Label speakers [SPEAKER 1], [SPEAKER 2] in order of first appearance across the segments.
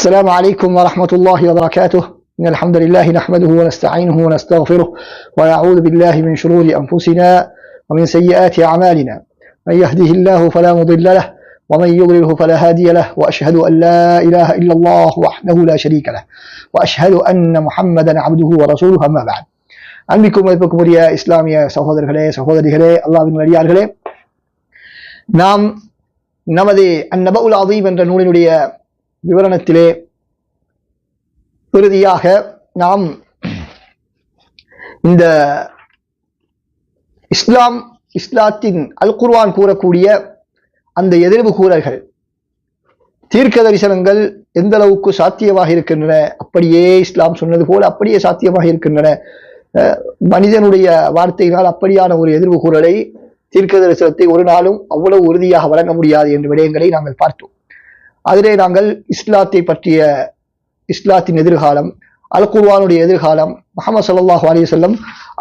[SPEAKER 1] السلام عليكم ورحمة الله وبركاته. إن الحمد لله نحمده ونستعينه ونستغفره ونعوذ بالله من شرور أنفسنا ومن سيئات أعمالنا. من يهده الله فلا مضل له ومن يضلله فلا هادي له وأشهد أن لا إله إلا الله وحده لا شريك له وأشهد أن محمدا عبده ورسوله أما بعد. அன்பிக்கும் மதிப்புக்குரிய இஸ்லாமிய சகோதரர்களே சகோதரிகளே அல்லாவின் வழியார்களே நாம் نعم அந்நப உல் العظيم என்ற நூலினுடைய விவரணத்திலே இறுதியாக நாம் இந்த இஸ்லாம் இஸ்லாத்தின் அல் குர்வான் கூறக்கூடிய அந்த எதிர்வு கூறல்கள் தீர்க்க தரிசனங்கள் எந்த அளவுக்கு சாத்தியமாக இருக்கின்றன அப்படியே இஸ்லாம் சொன்னது போல அப்படியே சாத்தியமாக இருக்கின்றன அஹ் மனிதனுடைய வார்த்தையினால் அப்படியான ஒரு எதிர்வு கூறலை தீர்க்க தரிசனத்தை ஒரு நாளும் அவ்வளவு உறுதியாக வழங்க முடியாது என்ற விடயங்களை நாங்கள் பார்த்தோம். அதிலே நாங்கள் இஸ்லாத்தை பற்றிய இஸ்லாத்தின் எதிர்காலம் அல் குர்வானுடைய எதிர்காலம் முகமது சல்லாஹ் அலி சொல்லம்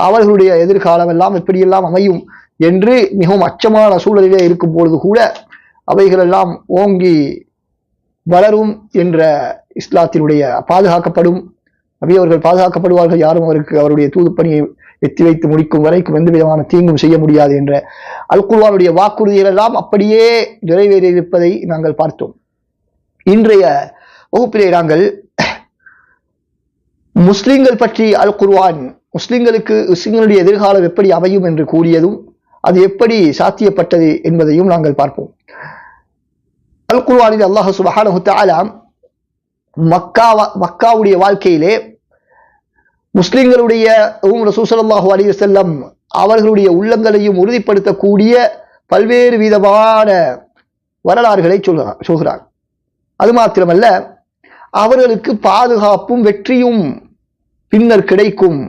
[SPEAKER 1] அவர்களுடைய எதிர்காலம் எல்லாம் எப்படியெல்லாம் அமையும் என்று மிகவும் அச்சமான சூழலிலே இருக்கும் பொழுது கூட அவைகளெல்லாம் ஓங்கி வளரும் என்ற இஸ்லாத்தினுடைய பாதுகாக்கப்படும். நபி அவர்கள் பாதுகாக்கப்படுவார்கள் யாரும் அவருக்கு அவருடைய தூதுப்பணியை எத்தி வைத்து முடிக்கும் வரைக்கும் எந்த விதமான தீங்கும் செய்ய முடியாது என்ற அல்குர்வானுடைய வாக்குறுதிகள் எல்லாம் அப்படியே நிறைவேறியிருப்பதை நாங்கள் பார்த்தோம். இன்றைய வகுப்பிலே நாங்கள் முஸ்லிம்கள் பற்றி அல் குர்வான் முஸ்லிம்களுக்கு முஸ்லிம்களுடைய எதிர்காலம் எப்படி அமையும் என்று கூறியதும் அது எப்படி சாத்தியப்பட்டது என்பதையும் நாங்கள் பார்ப்போம். அல் குர்வானில் அல்லாஹ் சுபஹானஹு மக்கா மக்காவுடைய வாழ்க்கையிலே முஸ்லிம்களுடைய ரசூசல்லாஹு அலி செல்லம் அவர்களுடைய உள்ளங்களையும் உறுதிப்படுத்தக்கூடிய பல்வேறு விதமான வரலாறுகளை சொல்கிறார் சொல்கிறார் அது மாத்திரமல்ல அவர்களுக்கு பாதுகாப்பும் வெற்றியும் பின்னர் கிடைக்கும்.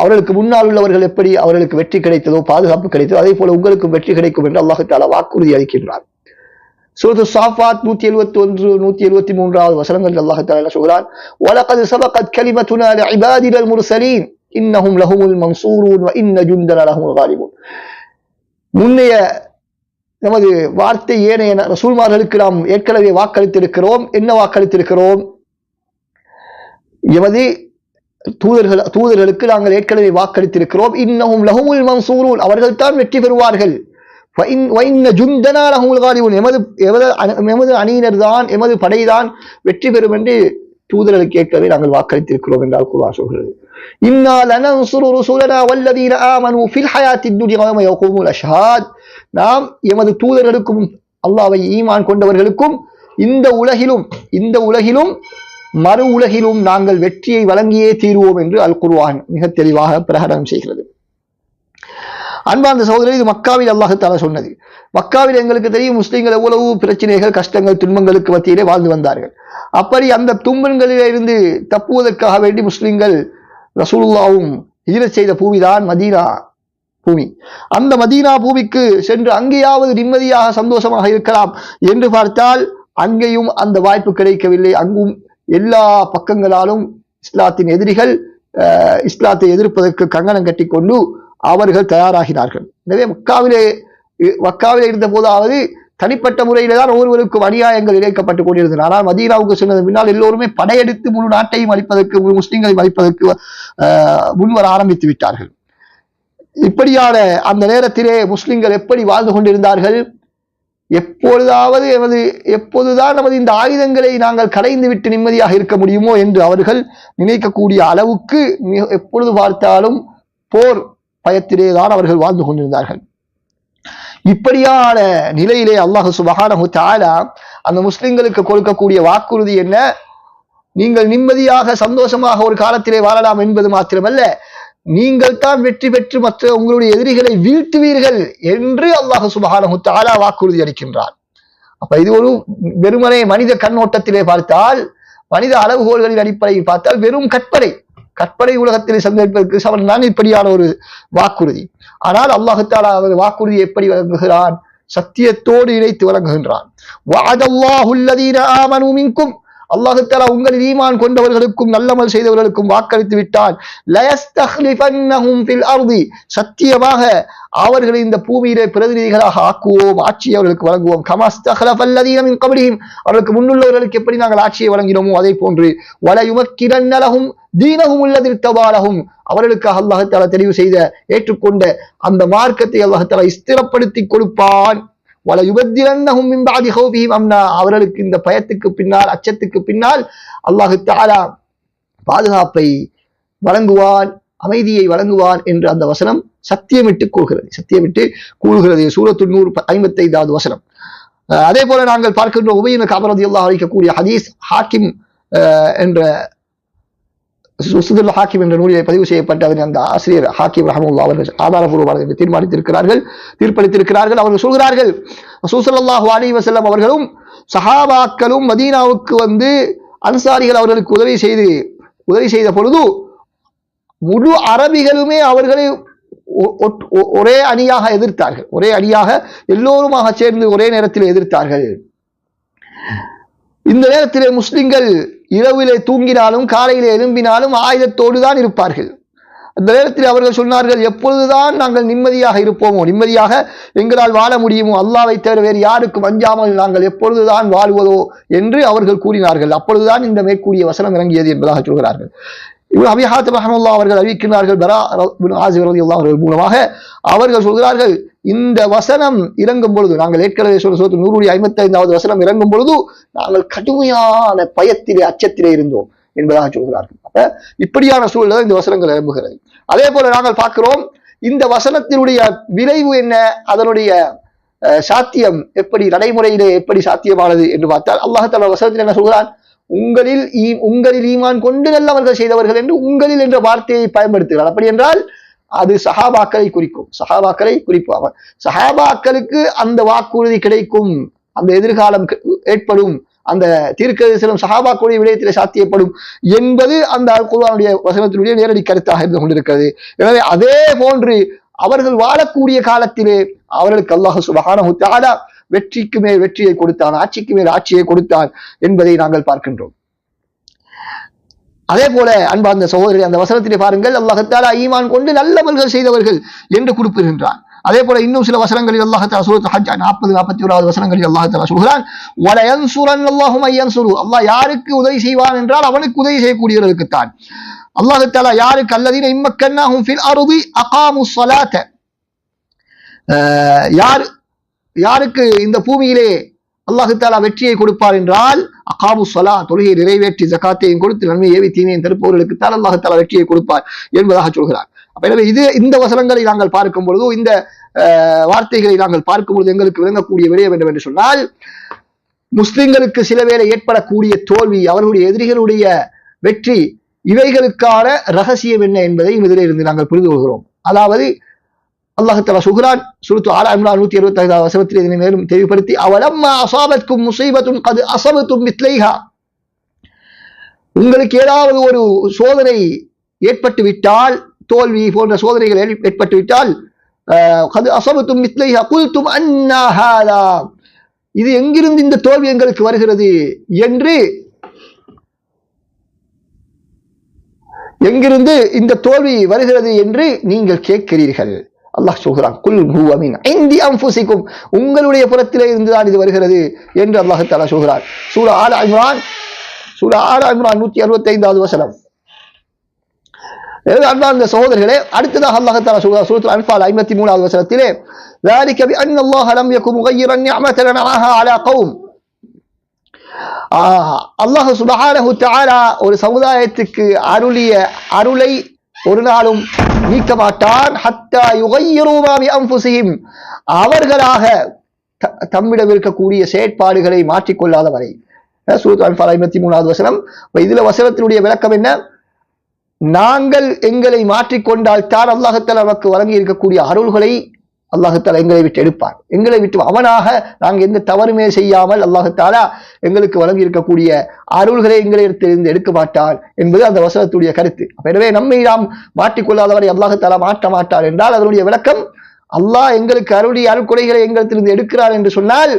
[SPEAKER 1] அவர்களுக்கு முன்னால் உள்ளவர்கள் எப்படி அவர்களுக்கு வெற்றி கிடைத்ததோ பாதுகாப்பு கிடைத்ததோ அதே போல உங்களுக்கு வெற்றி கிடைக்கும் என்று அல்லாஹு வாக்குறுதி அளிக்கின்றார் சூரத்து சாஃபாத் நூத்தி எழுபத்தி ஒன்று நூத்தி எழுபத்தி மூன்றாவது வசனங்கள் அல்லாஹு தாலா சொல்கிறான்? வலகது சபகத் கலிமத்துனா இபாதிரல் முர்சலீன் இன்னஹும் லஹுமுல் மன்சூரூன் இன்ன ஜுந்தன லஹுமுல் முன்னைய நமது வார்த்தை ஏனைய ரசூல்மார்களுக்கு நாம் ஏற்கனவே வாக்களித்திருக்கிறோம். என்ன வாக்களித்திருக்கிறோம்? எமது தூதர்கள் தூதர்களுக்கு நாங்கள் ஏற்கனவே வாக்களித்திருக்கிறோம். இன்னமும் லஹுமுல் மன்சூரூன் அவர்கள் தான் வெற்றி பெறுவார்கள். ஜுந்தனா எமது எமது எமது அணியினர் தான் எமது படைதான் வெற்றி பெறும் என்று தூதர்களுக்கு ஏற்கனவே நாங்கள் வாக்களித்திருக்கிறோம் என்றால் குர்ஆன் சொல்கிறது. இன்னா லனன்சுரு ருசுலனா வல்லதீன ஆமனு ஃபில் ஹயாத்தித் துன்யா வ யகூமுல் அஷ்ஹாத் நாம் எமது தூதர்களுக்கும் அல்லாஹ்வை ஈமான் கொண்டவர்களுக்கும் இந்த உலகிலும் இந்த உலகிலும் மறு உலகிலும் நாங்கள் வெற்றியை வழங்கியே தீருவோம் என்று அல் குர்வான் மிக தெளிவாக பிரகடனம் செய்கிறது. அன்பார்ந்த சகோதரர் இது மக்காவில் அல்லாஹு சொன்னது. மக்காவில் எங்களுக்கு தெரியும் முஸ்லீம்கள் எவ்வளவு பிரச்சனைகள் கஷ்டங்கள் துன்பங்களுக்கு மத்தியிலே வாழ்ந்து வந்தார்கள். அப்படி அந்த துன்பங்களிலிருந்து தப்புவதற்காக வேண்டி முஸ்லிம்கள் ரசூலுல்லாவும் ஹீரச் செய்த பூமிதான் மதீனா பூமி. அந்த மதீனா பூமிக்கு சென்று அங்கேயாவது நிம்மதியாக சந்தோஷமாக இருக்கலாம் என்று பார்த்தால் அங்கேயும் அந்த வாய்ப்பு கிடைக்கவில்லை. அங்கும் எல்லா பக்கங்களாலும் இஸ்லாத்தின் எதிரிகள் இஸ்லாத்தை எதிர்ப்பதற்கு கங்கணம் கட்டிக்கொண்டு அவர்கள் தயாராகினார்கள் எனவே மக்காவிலே மக்காவிலே இருந்த போதாவது தனிப்பட்ட முறையில தான் ஒவ்வொருவருக்கும் அநியாயங்கள் இழைக்கப்பட்டுக் கொண்டிருந்தன ஆனால் மதீனாவுக்கு சொன்னது பின்னால் எல்லோருமே படையெடுத்து முழு நாட்டையும் அழிப்பதற்கு முழு அழிப்பதற்கு முன்வர ஆரம்பித்து விட்டார்கள். இப்படியான அந்த நேரத்திலே முஸ்லிம்கள் எப்படி வாழ்ந்து கொண்டிருந்தார்கள்? எப்பொழுதாவது எமது எப்போதுதான் நமது இந்த ஆயுதங்களை நாங்கள் கலைந்து விட்டு நிம்மதியாக இருக்க முடியுமோ என்று அவர்கள் நினைக்கக்கூடிய அளவுக்கு எப்பொழுது பார்த்தாலும் போர் பயத்திலே தான் அவர்கள் வாழ்ந்து கொண்டிருந்தார்கள். இப்படியான நிலையிலே அல்லாஹு சுபஹானஹு தாலா அந்த முஸ்லிம்களுக்கு கொடுக்கக்கூடிய வாக்குறுதி என்ன? நீங்கள் நிம்மதியாக சந்தோஷமாக ஒரு காலத்திலே வாழலாம் என்பது மாத்திரமல்ல. நீங்கள் தான் வெற்றி பெற்று மற்ற உங்களுடைய எதிரிகளை வீழ்த்துவீர்கள் என்று அல்லாஹு சுபஹானஹு தாலா வாக்குறுதி அளிக்கின்றார் அப்ப இது ஒரு வெறுமனே மனித கண்ணோட்டத்திலே பார்த்தால் மனித அளவுகோள்களின் அடிப்படையில் பார்த்தால் வெறும் கற்பனை. கற்பனை உலகத்தில் சந்திப்பதற்கு சமன். தான் இப்படியான ஒரு வாக்குறுதி. ஆனால் அல்லாஹத்தாலா அவர் வாக்குறுதி எப்படி வழங்குகிறான்? சத்தியத்தோடு இணைத்து வழங்குகின்றான். அல்லாஹு தஆலா உங்களில் ஈமான் கொண்டவர்களுக்கும் நல்லமல் செய்தவர்களுக்கும் வாக்களித்து விட்டான். சத்தியமாக அவர்களை இந்த பூமியிலே பிரதிநிதிகளாக ஆக்குவோம் ஆட்சியை அவர்களுக்கு வழங்குவோம். கமஸ்தஹலஃபல்லதீன கபடியும் அவர்களுக்கு முன்னுள்ளவர்களுக்கு எப்படி நாங்கள் ஆட்சியை வழங்கினோமோ அதே போன்று வலயுமக்கிரன்னலஹும் தீனகும் உள்ளதில் தபாலஹும் அவர்களுக்காக அல்லாஹ் தஆலா தெரிவு செய்த ஏற்றுக்கொண்ட அந்த மார்க்கத்தை அல்லாஹத்தலா ஸ்திரப்படுத்தி கொடுப்பான். வல யுபத்திரன்னஹும் மின் ஹௌபிஹிம் அம்னா அவர்களுக்கு இந்த பயத்துக்கு பின்னால் அச்சத்துக்கு பின்னால் அல்லாஹு தாலா பாதுகாப்பை வழங்குவான் அமைதியை வழங்குவான் என்று அந்த வசனம் சத்தியமிட்டு கூறுகிறது. சத்தியமிட்டு கூறுகிறது. சூரத்து நூறு ஐம்பத்தி ஐந்தாவது வசனம். அஹ் அதே போல நாங்கள் பார்க்கின்ற உபயின காபரதி அல்லாஹ் அளிக்கக்கூடிய ஹதீஸ் ஹாக்கிம் அஹ், என்ற சுசுதுல் ஹாக்கிம் என்ற நூலிலே பதிவு செய்யப்பட்ட அதன் அந்த ஆசிரியர் ஹாக்கிம் ரஹமுல்லா அவர்கள் ஆதாரபூர்வமாக இதை தீர்மானித்திருக்கிறார்கள் தீர்ப்பளித்திருக்கிறார்கள். அவர்கள் சொல்கிறார்கள் சூசல்லாஹு அலி வசல்லம் அவர்களும் சஹாபாக்களும் மதீனாவுக்கு வந்து அன்சாரிகள் அவர்களுக்கு உதவி செய்து உதவி செய்த பொழுது முழு அரபிகளுமே அவர்களை ஒ- ஒட்- ஒ- ஒரே அணியாக எதிர்த்தார்கள். ஒரே அணியாக எல்லோருமாக சேர்ந்து ஒரே நேரத்தில் எதிர்த்தார்கள். இந்த நேரத்திலே முஸ்லிம்கள் இரவிலே தூங்கினாலும் காலையிலே எழும்பினாலும் ஆயுதத்தோடு தான் இருப்பார்கள். அந்த நேரத்தில் அவர்கள் சொன்னார்கள் எப்பொழுதுதான் நாங்கள் நிம்மதியாக இருப்போமோ நிம்மதியாக எங்களால் வாழ முடியுமோ அல்லாவை தவிர வேறு யாருக்கும் அஞ்சாமல் நாங்கள் எப்பொழுதுதான் வாழ்வதோ என்று அவர்கள் கூறினார்கள். அப்பொழுதுதான் இந்த மேற்கூறிய வசனம் இறங்கியது என்பதாக சொல்கிறார்கள். இவன் அபிஹாத் ரஹமுல்லா அவர்கள் அறிவிக்கிறார்கள் பரா ஆசிர் அவர்கள் மூலமாக அவர்கள் சொல்கிறார்கள் இந்த வசனம் இறங்கும் பொழுது நாங்கள் ஏற்கனவே சொல்ல சொல்ல நூறுடைய ஐம்பத்தி ஐந்தாவது வசனம் இறங்கும் பொழுது நாங்கள் கடுமையான பயத்திலே அச்சத்திலே இருந்தோம் என்பதாக சொல்கிறார்கள். அப்ப இப்படியான சூழலில் இந்த வசனங்கள் இறங்குகிறது. அதே போல நாங்கள் பார்க்கிறோம் இந்த வசனத்தினுடைய விளைவு என்ன அதனுடைய சாத்தியம் எப்படி நடைமுறையிலே எப்படி சாத்தியமானது என்று பார்த்தால் அல்லாஹ் வசனத்தில் என்ன சொல்கிறான்? உங்களில் ஈ- உங்களில் ஈமான் கொண்டு நல்லவர்கள் செய்தவர்கள் என்று உங்களில் என்ற வார்த்தையை பயன்படுத்துகிறார். அப்படி என்றால் அது சஹாபாக்களை குறிக்கும். சஹாபாக்களை குறிப்பாக சஹாபாக்களுக்கு அந்த வாக்குறுதி கிடைக்கும். அந்த எதிர்காலம் ஏற்படும். அந்த தீர்க்கதரிசனம் சஹாபாக்களுடைய விடயத்தில் சாத்தியப்படும் என்பது அந்த அல் வசனத்தினுடைய நேரடி கருத்தாக இருந்து கொண்டிருக்கிறது. எனவே அதே போன்று அவர்கள் வாழக்கூடிய காலத்திலே அவர்களுக்கு அல்லாஹ் சுபகான வெற்றிக்கு மேல் வெற்றியை கொடுத்தான் ஆட்சிக்கு மேல் ஆட்சியை கொடுத்தான் என்பதை நாங்கள் பார்க்கின்றோம். அதே போல அன்பார்ந்த சகோதரி அந்த வசனத்திலே பாருங்கள் அல்லாஹத்தாலா ஈமான் கொண்டு நல்லவர்கள் செய்தவர்கள் என்று குறிப்பிடுகின்றான். அதே போல இன்னும் சில வசனங்களில் அல்லாஹத்தாலா சூரத் ஹஜ் நாற்பது நாற்பத்தி ஓராவது வசனங்களில் அல்லாஹத்தாலா சொல்கிறான் வலயன் சுரன் அல்லாஹும் ஐயன்சுரு. அல்லாஹ் யாருக்கு உதவி செய்வான் என்றால் அவனுக்கு உதவி செய்யக்கூடியவர்களுக்குத்தான். அல்லாஹத்தாலா யாருக்கு அல்லதீன இம்மக்கன்னாஹும் ஃபில் அருதி அகாமு சலாத்த யார் யாருக்கு இந்த பூமியிலே அல்லாஹு தாலா வெற்றியை கொடுப்பார் என்றால் அகாபு சலா தொழுகையை நிறைவேற்றி ஜகாத்தையும் கொடுத்து நன்மை ஏவி தீமையும் தடுப்பவர்களுக்கு தான் அல்லாஹு தாலா வெற்றியை கொடுப்பார் என்பதாக சொல்கிறார். அப்ப எனவே இது இந்த வசனங்களை நாங்கள் பார்க்கும் பொழுது இந்த வார்த்தைகளை நாங்கள் பார்க்கும் பொழுது எங்களுக்கு விளங்கக்கூடிய விடயம் வேண்டும் என்று சொன்னால் முஸ்லிம்களுக்கு சில வேளை ஏற்படக்கூடிய தோல்வி அவர்களுடைய எதிரிகளுடைய வெற்றி இவைகளுக்கான ரகசியம் என்ன என்பதை இதிலே இருந்து நாங்கள் புரிந்து கொள்கிறோம். அதாவது அல்லாஹ் தஆலா சுகுரான் சுருத்து ஆலா இம்ரான் நூத்தி இருபத்தி ஐந்தாவது வசனத்தில் இதனை மேலும் தெளிவுபடுத்தி அவலம்மா அசாபத்கும் முசைபத்தும் கது அசபத்தும் மித்லைஹா. உங்களுக்கு ஏதாவது ஒரு சோதனை ஏற்பட்டு விட்டால் தோல்வி போன்ற சோதனைகள் ஏற்பட்டு விட்டால் கது அசபத்தும் மித்லைஹா குல்தும் அன்னாஹாலா இது எங்கிருந்து இந்த தோல்வி எங்களுக்கு வருகிறது என்று எங்கிருந்து இந்த தோல்வி வருகிறது என்று நீங்கள் கேட்கிறீர்கள். அல்லாஹ் சொல்கிறான் குல் ஹுவ மின் இந்தி அன்ஃபுசிக்கும் உங்களுடைய புறத்திலே இருந்துதான் இது வருகிறது என்று அல்லாஹ் தஆலா சொல்கிறார் சூரா ஆல இம்ரான் சூரா ஆல இம்ரான் நூத்தி அறுபத்தி ஐந்தாவது வசனம் எனவே அன்பார்ந்த சகோதரர்களே அடுத்ததாக அல்லாஹ் தஆலா சொல்கிறார் சூரத்துல் அன்ஃபால் ஐம்பத்தி மூணாவது வசனத்திலே ذلك بأن الله لم يكن مغيرا نعمة نعمها على قوم ஆஹ் அல்லாஹ் சுபஹானஹு தஆலா ஒரு சமுதாயத்துக்கு அருளிய அருளை ஒரு நாளும் நீக்க மாட்டான் ஹத்தா அவர்களாக தம்மிடம் இருக்கக்கூடிய செயற்பாடுகளை மாற்றிக்கொள்ளாத வரை சூரத் அன்பால் ஐம்பத்தி மூணாவது வசனம். இதுல வசனத்தினுடைய விளக்கம் என்ன? நாங்கள் எங்களை மாற்றிக்கொண்டால் தான் அல்லாஹத்தால் நமக்கு வழங்கி இருக்கக்கூடிய அருள்களை அல்லாஹத்தாலா எங்களை விட்டு எடுப்பார். எங்களை விட்டு அவனாக நாங்கள் எந்த தவறுமே செய்யாமல் அல்லாஹத்தாலா எங்களுக்கு வழங்கி இருக்கக்கூடிய அருள்களை எங்களிடத்திலிருந்து எடுக்க மாட்டார் என்பது அந்த வசனத்துடைய கருத்து. எனவே நம்மை நாம் மாட்டிக்கொள்ளாதவரை அல்லாஹத்தாலா மாற்ற மாட்டார் என்றால் அதனுடைய விளக்கம் அல்லாஹ் எங்களுக்கு அருளி அருள்கொடைகளை எங்களிடத்திலிருந்து எடுக்கிறார் என்று சொன்னால்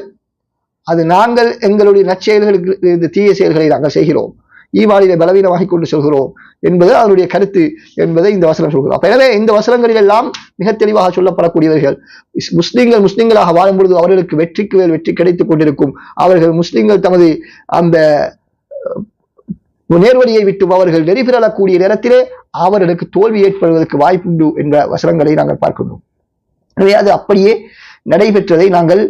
[SPEAKER 1] அது நாங்கள் எங்களுடைய நற்செயல்களுக்கு இந்த தீய செயல்களை நாங்கள் செய்கிறோம். ஈமானிலே பலவீனமாகி கொண்டு செல்கிறோம் என்பது அதனுடைய கருத்து என்பதை இந்த வசனம் சொல்கிறோம் அப்ப எனவே இந்த வசனங்களில் எல்லாம் மிக தெளிவாக சொல்லப்படக்கூடியவர்கள் முஸ்லீம்கள் முஸ்லீம்களாக வாழும்பொழுது வாழும் பொழுது அவர்களுக்கு வெற்றிக்கு மேல் வெற்றி கிடைத்துக் கொண்டிருக்கும். அவர்கள் முஸ்லீம்கள் தமது அந்த நேர்வழியை விட்டு அவர்கள் நெறிபிறக்கூடிய நேரத்திலே அவர்களுக்கு தோல்வி ஏற்படுவதற்கு வாய்ப்புண்டு என்ற வசனங்களை நாங்கள் பார்க்கின்றோம். எனவே அது அப்படியே நடைபெற்றதை நாங்கள்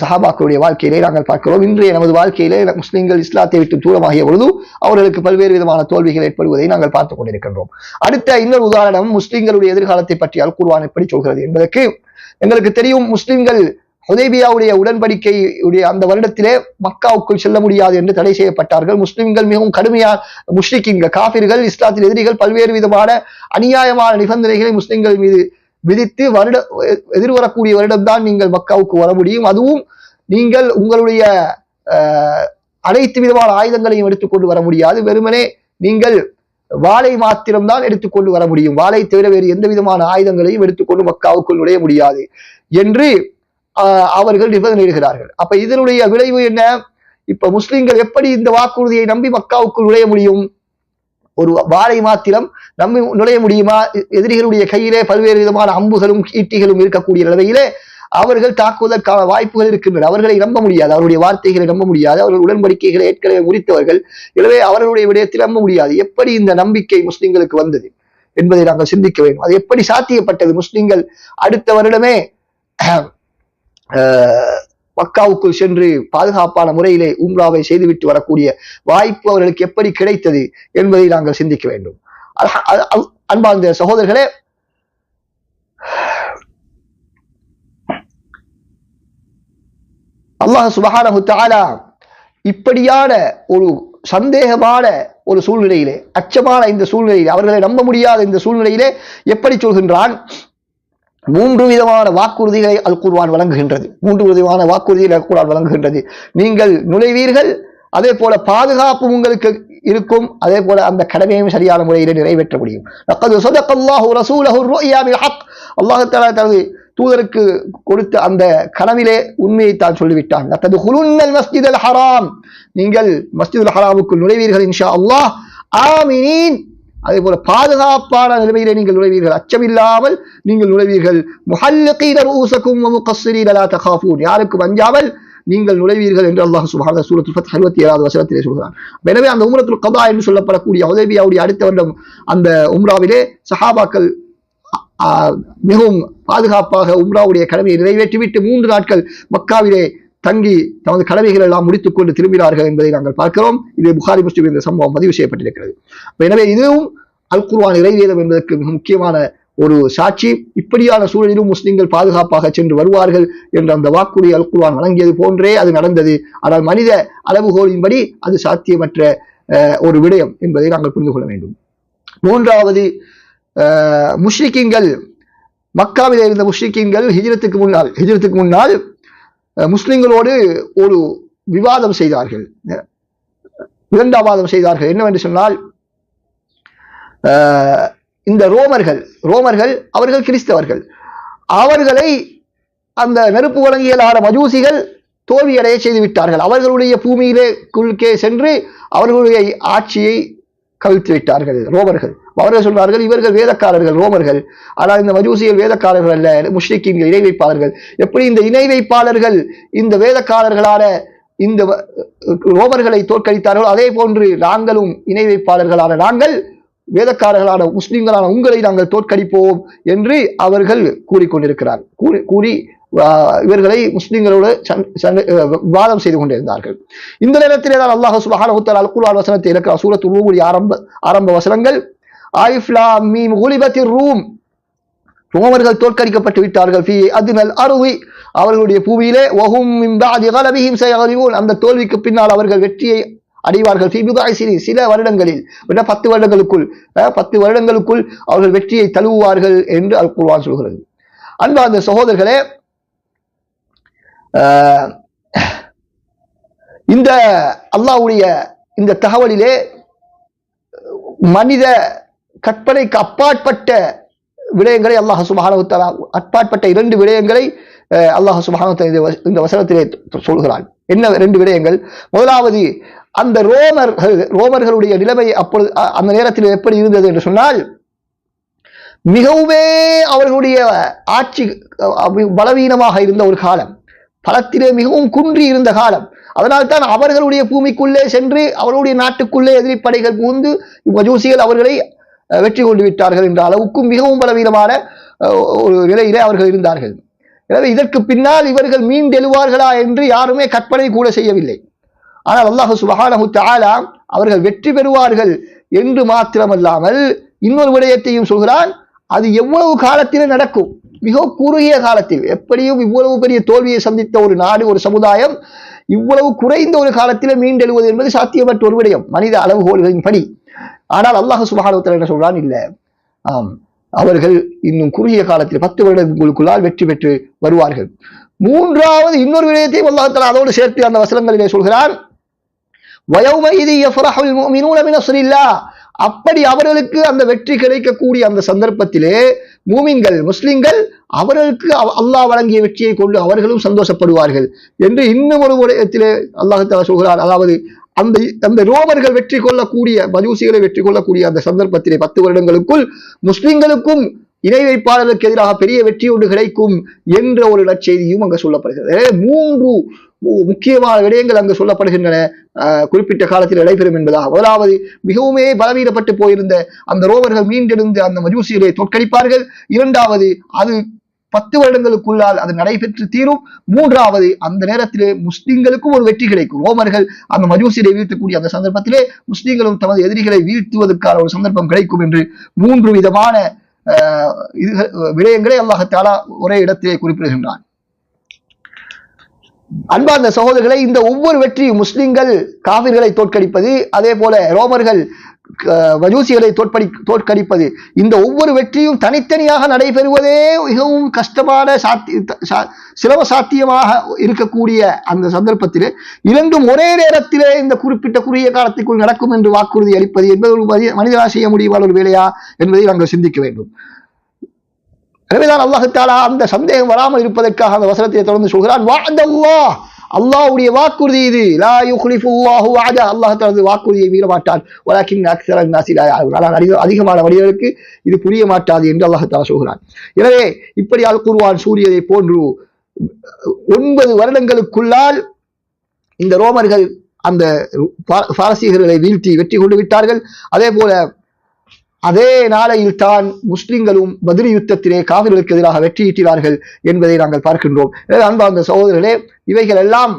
[SPEAKER 1] சஹாபாக்களுடைய வாழ்க்கையிலே நாங்கள் பார்க்கிறோம். இன்றைய நமது வாழ்க்கையிலே முஸ்லிம்கள் இஸ்லாத்தை விட்டு தூரமாகிய பொழுது அவர்களுக்கு பல்வேறு விதமான தோல்விகள் ஏற்படுவதை நாங்கள் பார்த்துக் கொண்டிருக்கின்றோம். அடுத்த இன்னொரு உதாரணம் முஸ்லிம்களுடைய எதிர்காலத்தை பற்றி அல் குர்வான் எப்படி சொல்கிறது என்பதற்கு எங்களுக்கு தெரியும் முஸ்லிம்கள் ஹுதேபியாவுடைய உடன்படிக்கை உடைய அந்த வருடத்திலே மக்காவுக்குள் செல்ல முடியாது என்று தடை செய்யப்பட்டார்கள். முஸ்லிம்கள் மிகவும் கடுமையா முஷ்ரிக்கிங்கள் காபிர்கள் இஸ்லாத்தின் எதிரிகள் பல்வேறு விதமான அநியாயமான நிபந்தனைகளை முஸ்லிம்கள் மீது விதித்து வருட எதிர்வரக்கூடிய வருடம்தான் நீங்கள் மக்காவுக்கு வர முடியும். அதுவும் நீங்கள் உங்களுடைய அனைத்து விதமான ஆயுதங்களையும் எடுத்துக்கொண்டு வர முடியாது. வெறுமனே நீங்கள் வாளை மாத்திரம்தான் எடுத்துக்கொண்டு வர முடியும். வாளை தவிர வேறு எந்த விதமான ஆயுதங்களையும் எடுத்துக்கொண்டு மக்காவுக்குள் நுழைய முடியாது என்று அவர்கள் நிபந்தனையிடுகிறார்கள் அப்ப இதனுடைய விளைவு என்ன? இப்ப முஸ்லிம்கள் எப்படி இந்த வாக்குறுதியை நம்பி மக்காவுக்குள் நுழைய முடியும்? ஒரு வாழை மாத்திரம் நம்ம நுழைய முடியுமா? எதிரிகளுடைய கையிலே பல்வேறு விதமான அம்புகளும் ஈட்டிகளும் இருக்கக்கூடிய நிலையிலே அவர்கள் தாக்குவதற்கான வாய்ப்புகள் இருக்கின்றன. அவர்களை நம்ப முடியாது. அவருடைய வார்த்தைகளை நம்ப முடியாது. அவர்கள் உடன்படிக்கைகளை ஏற்கனவே முறித்தவர்கள் எனவே அவர்களுடைய விடயத்தில் நம்ப முடியாது. எப்படி இந்த நம்பிக்கை முஸ்லிம்களுக்கு வந்தது என்பதை நாங்கள் சிந்திக்க வேண்டும். அது எப்படி சாத்தியப்பட்டது? முஸ்லிம்கள் அடுத்த வருடமே அஹ், மக்காவுக்குள் சென்று பாதுகாப்பான முறையிலே உம்ராவை செய்துவிட்டு வரக்கூடிய வாய்ப்பு அவர்களுக்கு எப்படி கிடைத்தது என்பதை நாங்கள் சிந்திக்க வேண்டும். அன்பார்ந்த சகோதரர்களே அல்லாஹ் சுபஹானஹு தஆலா இப்படியான ஒரு சந்தேகமான ஒரு சூழ்நிலையிலே அச்சமான இந்த சூழ்நிலையிலே அவர்களை நம்ப முடியாத இந்த சூழ்நிலையிலே எப்படி சொல்கின்றான்? மூன்று விதமான வாக்குறுதிகளை அல் குர்வான் வழங்குகின்றது. மூன்று விதமான வாக்குறுதிகளை அல் குர்வான் வழங்குகின்றது. நீங்கள் நுழைவீர்கள் அதே போல பாதுகாப்பு உங்களுக்கு இருக்கும் அதே போல அந்த கடமையும் சரியான முறையில் நிறைவேற்ற முடியும். லக்கது ஸதகல்லாஹு ஹக் தனது தூதருக்கு கொடுத்த அந்த கனவிலே உண்மையை தான் சொல்லிவிட்டான். லக்கது ஹுலுன்னல் மஸ்ஜிதல் ஹராம். நீங்கள் மஸ்ஜிதுல் ஹராமுக்குள் நுழைவீர்கள் இன்ஷா அல்லாஹ். ஆமினீன். அதே போல பாதுகாப்பான நிலைமையிலே நீங்கள் நுழைவீர்கள். அச்சமில்லாமல் நீங்கள் நுழைவீர்கள். தகாஃபூன். யாருக்கும் அஞ்சாமல் நீங்கள் நுழைவீர்கள் என்று அல்லாஹ் சுப்ஹானஹு சூரத்துல் ஃபத்ஹ் 67வது வசனத்திலே சொல்கிறான். எனவே அந்த உம்ரத்துல் கதா என்று சொல்லப்படக்கூடிய உதவியாவுடைய அடுத்த வருடம் அந்த உம்ராவிலே சஹாபாக்கள் மிகவும் பாதுகாப்பாக உம்ராவுடைய கடமையை நிறைவேற்றிவிட்டு மூன்று நாட்கள் மக்காவிலே தங்கி தமது கடமைகள் எல்லாம் முடித்துக் கொண்டு திரும்பினார்கள் என்பதை நாங்கள் பார்க்கிறோம். இது புகாரி முஸ்லிம் இந்த சம்பவம் பதிவு செய்யப்பட்டிருக்கிறது. எனவே இதுவும் அல் குர்வான் இறைவேதம் என்பதற்கு மிக முக்கியமான ஒரு சாட்சி. இப்படியான சூழலிலும் முஸ்லிம்கள் பாதுகாப்பாக சென்று வருவார்கள் என்ற அந்த வாக்குறுதி அல் குர்வான் வழங்கியது போன்றே அது நடந்தது. ஆனால் மனித அளவுகோலின்படி அது சாத்தியமற்ற ஒரு விடயம் என்பதை நாங்கள் புரிந்து கொள்ள வேண்டும். மூன்றாவது அஹ், மக்காவில் இருந்த முஷ்ரிக்கீன்கள் ஹிஜ்ரத்துக்கு முன்னால் ஹிஜ்ரத்துக்கு முன்னால் முஸ்லிம்களோடு ஒரு விவாதம் செய்தார்கள். விதண்டாவாதம் செய்தார்கள். என்னவென்று சொன்னால் இந்த ரோமர்கள் ரோமர்கள் அவர்கள் கிறிஸ்தவர்கள். அவர்களை அந்த நெருப்பு வழங்கியலான மஜூசிகள் தோல்வியடைய செய்து விட்டார்கள் அவர்களுடைய பூமியிலே குறுக்கே சென்று அவர்களுடைய ஆட்சியை கவிழ்த்து விட்டார்கள் ரோமர்கள். அவர்கள் சொல்வார்கள் இவர்கள் வேதக்காரர்கள் ரோமர்கள். ஆனால் இந்த மஜூசியல் வேதக்காரர்கள் அல்ல முஷ்ரிக்கின் இணை வைப்பாளர்கள். எப்படி இந்த இணை வைப்பாளர்கள் இந்த வேதக்காரர்களான இந்த வ- ரோமர்களை தோற்கடித்தார்கள் அதே போன்று நாங்களும் இணை வைப்பாளர்களான நாங்கள் வேதக்காரர்களான முஸ்லிம்களான உங்களை நாங்கள் தோற்கடிப்போம் என்று அவர்கள் கூறிக்கொண்டிருக்கிறார். கூறி கூறி இவர்களை முஸ்லிம்களோடு விவாதம் செய்து கொண்டிருந்தார்கள். இந்த நேரத்திலே தான் அல்லாஹ் சுப்ஹானஹு அல் குர்ஆன் வசனத்தை இருக்கிற சூரத் ஆரம்ப ஆரம்ப வசனங்கள். ஆயிஃப் மீம் ரூம் ரோமர்கள் தோற்கடிக்கப்பட்டு விட்டார்கள். ஃபி அதுனல் அருவி அவர்களுடைய பூமியிலே வஹும் மின் பாதி அந்த தோல்விக்கு பின்னால் அவர்கள் வெற்றியை அடைவார்கள். ஃபி சில வருடங்களில் விட பத்து வருடங்களுக்குள் அஹ், பத்து வருடங்களுக்குள் அவர்கள் வெற்றியை தழுவுவார்கள் என்று அல் குர்ஆன் சொல்கிறது. அன்பார்ந்த சகோதரர்களே இந்த அல்லாஹ்வுடைய இந்த தகவலிலே மனித கற்பனைக்கு அப்பாற்பட்ட விடயங்களை அல்லாஹ் சுப்ஹானஹு அப்பாற்பட்ட இரண்டு விடயங்களை அல்லாஹ் சுப்ஹானஹு இந்த வசனத்திலே சொல்கிறான். என்ன ரெண்டு விடயங்கள்? முதலாவது அந்த ரோமர்கள் ரோமர்களுடைய நிலைமை அப்பொழுது அந்த நேரத்தில் எப்படி இருந்தது என்று சொன்னால் மிகவுமே அவர்களுடைய ஆட்சி அஹ், பலவீனமாக இருந்த ஒரு காலம். பலத்திலே மிகவும் குன்றி இருந்த காலம். அதனால்தான் அவர்களுடைய பூமிக்குள்ளே சென்று அவர்களுடைய நாட்டுக்குள்ளே எதிரிப்படைகள் புகுந்து மஜூசிகள் அவர்களை வெற்றி கொண்டு விட்டார்கள் என்ற அளவுக்கும் மிகவும் பலவீனமான ஒரு நிலையிலே அவர்கள் இருந்தார்கள். எனவே இதற்கு பின்னால் இவர்கள் மீண்டெழுவார்களா என்று யாருமே கற்பனை கூட செய்யவில்லை. ஆனால் அல்லாஹு சுபஹானஹு தாலா அவர்கள் வெற்றி பெறுவார்கள் என்று மாத்திரமல்லாமல் இன்னொரு விடயத்தையும் சொல்கிறான். அது எவ்வளவு காலத்திலே நடக்கும்? மிக குறுகிய காலத்தில். எப்படியும் இவ்வளவு பெரிய தோல்வியை சந்தித்த ஒரு நாடு ஒரு சமுதாயம் இவ்வளவு குறைந்த ஒரு காலத்திலே மீண்டெழுவது என்பது சாத்தியமற்ற ஒரு விடயம். மனித அளவுகோல்களின் படி. ஆனால் அல்லாஹ் சுபஹானஹு என்ன சொல்றான்? இல்லை. ஆம். அவர்கள் இன்னும் குறுகிய காலத்தில் பத்து வருடங்களுக்குள்ளால் வெற்றி பெற்று வருவார்கள். மூன்றாவது இன்னொரு விடயத்தையும் அல்லாஹ் அதோடு சேர்த்து அந்த வசனங்களிலே சொல்கிறான். அப்படி அவர்களுக்கு அந்த வெற்றி கிடைக்கக்கூடிய அந்த சந்தர்ப்பத்திலே மூமின்கள் முஸ்லிம்கள் அவர்களுக்கு அல்லாஹ் வழங்கிய வெற்றியை கொண்டு அவர்களும் சந்தோஷப்படுவார்கள். என்று இன்னும் ஒரு இடத்திலே அல்லாஹ் சொல்கிறார் அதாவது அந்த அந்த ரோமர்கள் வெற்றி கொள்ளக்கூடிய மஜூசிகளை வெற்றி கொள்ளக்கூடிய அந்த சந்தர்ப்பத்திலே பத்து வருடங்களுக்குள் முஸ்லிம்களுக்கும் இணை வைப்பாளர்களுக்கு எதிராக பெரிய வெற்றி ஒன்று கிடைக்கும் என்ற ஒரு நற்செய்தியும் அங்கு சொல்லப்படுகிறது. எனவே மூன்று முக்கியமான விடயங்கள் அங்கு சொல்லப்படுகின்றன. குறிப்பிட்ட காலத்தில் நடைபெறும் என்பதாக. முதலாவது மிகவுமே பலவீனப்பட்டு போயிருந்த அந்த ரோவர்கள் மீண்டெழுந்து அந்த மஜூசிகளை தோற்கடிப்பார்கள். இரண்டாவது அது பத்து வருடங்களுக்குள்ளால் அது நடைபெற்று தீரும். மூன்றாவது அந்த நேரத்திலே முஸ்லிம்களுக்கும் ஒரு வெற்றி கிடைக்கும். ரோமர்கள் அந்த மஜூசியை வீழ்த்தக்கூடிய அந்த சந்தர்ப்பத்திலே முஸ்லிம்களும் தமது எதிரிகளை வீழ்த்துவதற்கான ஒரு சந்தர்ப்பம் கிடைக்கும் என்று மூன்று விதமான அஹ் இது விடயங்களை அல்லாஹத்தாலா ஒரே இடத்திலே குறிப்பிடுகின்றான். அன்பார்ந்த சகோதரர்களை இந்த ஒவ்வொரு வெற்றியும் முஸ்லிம்கள் காவிர்களை தோற்கடிப்பது அதே போல ரோமர்கள் வஜூசிகளை தோற்படி தோற்கடிப்பது. இந்த ஒவ்வொரு வெற்றியும் தனித்தனியாக நடைபெறுவதே மிகவும் கஷ்டமான சாத்தி சா- சிரம சாத்தியமாக இருக்கக்கூடிய அந்த சந்தர்ப்பத்தில் இரண்டும் ஒரே நேரத்திலே இந்த குறிப்பிட்ட குறுகிய காலத்துக்குள் நடக்கும் என்று வாக்குறுதி அளிப்பது என்பது ஒரு மனித- மனிதனால் செய்ய முடியுமான ஒரு வேலையா என்பதை நாங்கள் சிந்திக்க வேண்டும். எனவேதான் அல்லாஹத்தாலா அந்த சந்தேகம் வராமல் இருப்பதற்காக அந்த வசனத்தை தொடர்ந்து சொல்கிறான் வாதல்லாஹ் அல்லாஹ்வுடைய வாக்குறுதி இது. லா யுக்லிஃபு அல்லாஹு வஅதா அல்லாஹ் தனது வாக்குறுதியை மீற மாட்டான் வலாக்கின் அக்ஸர நாசி லா யஅலமூன் ஆனால் அதிக அதிகமான மனிதர்களுக்கு இது புரிய மாட்டாது என்று அல்லாஹ் தாலா சொல்கிறான். எனவே இப்படி அல் குர்ஆன் சூரியதை போன்று ஒன்பது வருடங்களுக்குள்ளால் இந்த ரோமர்கள் அந்த பாரசீகர்களை வீழ்த்தி வெற்றி கொண்டு விட்டார்கள். அதே போல அதே நாளையில் தான் முஸ்லிம்களும் பதிரி யுத்தத்திலே காவிர்களுக்கு எதிராக வெற்றியீட்டினார்கள் என்பதை நாங்கள் பார்க்கின்றோம். அன்பார்ந்த சகோதரர்களே இவைகள் எல்லாம்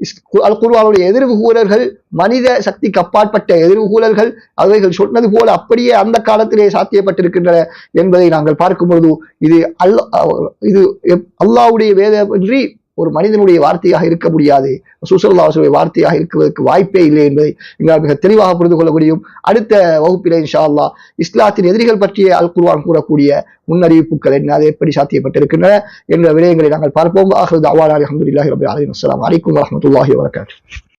[SPEAKER 1] இஸ்- கு- அல் எதிர்வு கூறல்கள் மனித சக்திக்கு அப்பாற்பட்ட எதிர்வு கூறல்கள் அவைகள் சொன்னது போல அப்படியே அந்த காலத்திலே சாத்தியப்பட்டிருக்கின்றன என்பதை நாங்கள் பார்க்கும் பொழுது இது அல்ல இது எப்- வேதமின்றி ஒரு மனிதனுடைய வார்த்தையாக இருக்க முடியாது. சுசல்லாசுடைய வார்த்தையாக இருக்குவதற்கு வாய்ப்பே இல்லை என்பதை எங்களால் மிக தெளிவாக புரிந்து கொள்ள முடியும். அடுத்த வகுப்பிலே இன்ஷா அல்லாஹ் இஸ்லாத்தின் எதிரிகள் பற்றிய அல் குர்வான் கூறக்கூடிய முன்னறிவிப்புகள் என்ன அது எப்படி சாத்தியப்பட்டிருக்கின்றன என்ற விடயங்களை நாங்கள் பார்ப்போம். ஆஹ்ரது அவாலி அஹமதுல்லாஹி ரபி அலைஹி அஸ்லாம் அலைக்கும் வரமத்துல்லாஹி வபரகாத்துஹு